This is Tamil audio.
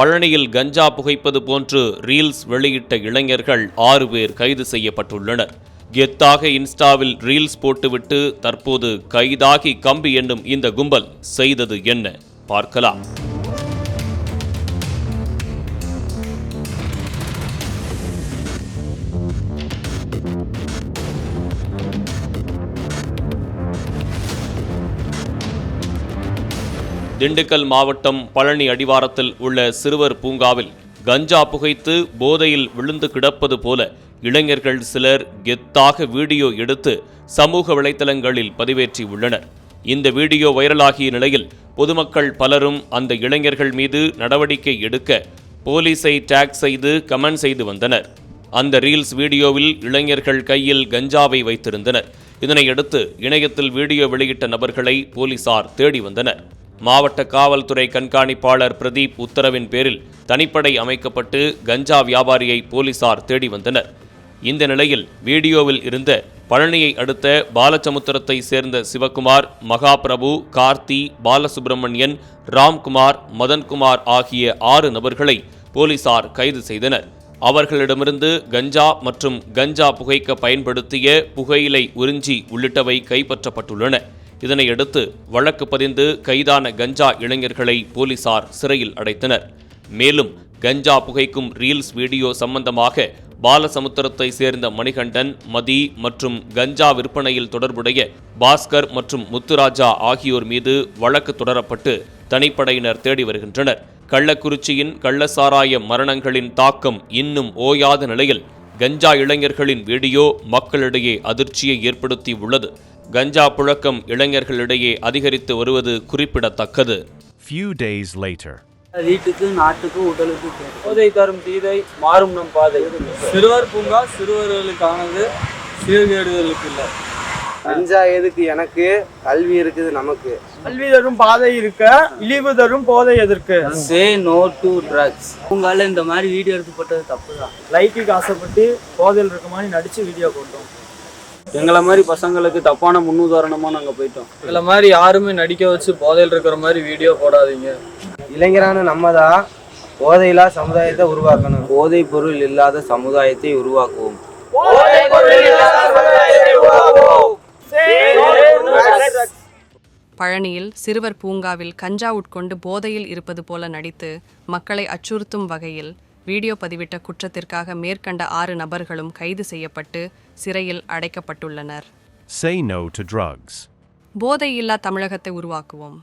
பழனியில் கஞ்சா புகைப்பது போன்று ரீல்ஸ் வெளியிட்ட இளைஞர்கள் ஆறு பேர் கைது செய்யப்பட்டுள்ளனர். கெத்தாக இன்ஸ்டாவில் ரீல்ஸ் போட்டுவிட்டு தற்போது கைதாகி கம்பி என்னும் இந்த கும்பல் செய்தது என்ன? பார்க்கலாம். திண்டுக்கல் மாவட்டம் பழனி அடிவாரத்தில் உள்ள சிறுவர் பூங்காவில் கஞ்சா புகைத்து போதையில் விழுந்து கிடப்பது போல இளைஞர்கள் சிலர் கெத்தாக வீடியோ எடுத்து சமூக வலைத்தளங்களில் பதிவேற்றி உள்ளனர் இந்த வீடியோ வைரலாகிய நிலையில் பொதுமக்கள் பலரும் அந்த இளைஞர்கள் மீது நடவடிக்கை எடுக்க போலீஸை டேக் செய்து கமெண்ட் செய்து வந்தனர். அந்த ரீல்ஸ் வீடியோவில் இளைஞர்கள் கையில் கஞ்சாவை வைத்திருந்தனர். இதனையடுத்து இணையத்தில் வீடியோ வெளியிட்ட நபர்களை போலீசார் தேடி வந்தனர். மாவட்ட காவல்துறை கண்காணிப்பாளர் பிரதீப் உத்தரவின் பேரில் தனிப்படை அமைக்கப்பட்டு கஞ்சா வியாபாரியை போலீசார் தேடி வந்தனர். இந்த நிலையில் வீடியோவில் இருந்த பழனியை அடுத்த பாலச்சமுத்திரத்தை சேர்ந்த சிவகுமார் மகாபிரபு கார்த்தி பாலசுப்பிரமணியன் ராம்குமார் மதன்குமார் ஆகிய ஆறு நபர்களை போலீசார் கைது செய்தனர். அவர்களிடமிருந்து கஞ்சா மற்றும் கஞ்சா புகைக்க பயன்படுத்திய புகையிலை உறிஞ்சி உள்ளிட்டவை கைப்பற்றப்பட்டுள்ளன. இதனையடுத்து வழக்கு பதிந்து கைதான கஞ்சா இளைஞர்களை போலீசார் சிறையில் அடைத்தனர். மேலும் கஞ்சா புகைக்கும் ரீல்ஸ் வீடியோ சம்பந்தமாக பாலசமுத்திரத்தை சேர்ந்த மணிகண்டன் மதி மற்றும் கஞ்சா விற்பனையில் தொடர்புடைய பாஸ்கர் மற்றும் முத்துராஜா ஆகியோர் மீது வழக்கு தொடரப்பட்டு தனிப்படையினர் தேடி வருகின்றனர். கள்ளக்குறிச்சியின் கள்ளசாராய மரணங்களின் தாக்கம் இன்னும் ஓயாத நிலையில் கஞ்சா இளைஞர்களின் வீடியோ மக்களிடையே அதிர்ச்சியை ஏற்படுத்தி உள்ளது கஞ்சா புழக்கம் இளைஞர்களிடையே அதிகரித்து வருவது குறிப்பிடத்தக்கது. Few days later. வீட்டுக்கு நாட்டுக்கு உடலுக்கு. போதை தரும் தீதை மாறும் நம் பாதை. சிறுவர் பூங்கா சிறுவர்களுக்கானது சீர்கேடுதலுக்கு இல்லை. கஞ்சா எதுக்கு எனக்கு? கல்வி இருக்குது நமக்கு. கல்வி தரும் பாதை இருக்க இழிவு தரும் போதை எதற்கு? சே நோ டு ட்ரக்ஸ் உங்களால இந்த மாதிரி வீடியோ எடுத்து போட்டது தப்பு தான் லைக்குக்கு ஆசைப்பட்டு போதையில் இருக்க மாதிரி நடிச்சு வீடியோ போட்டோம். எங்களை மாதிரி பசங்களுக்கு தப்பான முன்னுதாரணமாக நாங்கள் போயிட்டோம். எங்களை மாதிரி யாருமே நடிக்க வச்சு போதையில் இருக்கிற மாதிரி வீடியோ போடாதீங்க. இளைஞரான நம்ம தான் போதையில்லா சமுதாயத்தை உருவாக்கணும். போதைப் பொருள் இல்லாத சமுதாயத்தை உருவாக்குவோம். பழனியில் சிறுவர் பூங்காவில் கஞ்சா உட்கொண்டு போதையில் இருப்பது போல நடித்து மக்களை அச்சுறுத்தும் வகையில் வீடியோ பதிவிட்ட குற்றத்திற்காக மேற்கண்ட ஆறு நபர்களும் கைது செய்யப்பட்டு சிறையில் அடைக்கப்பட்டுள்ளனர் Say no to drugs. போதையில்லா தமிழகத்தை உருவாக்குவோம்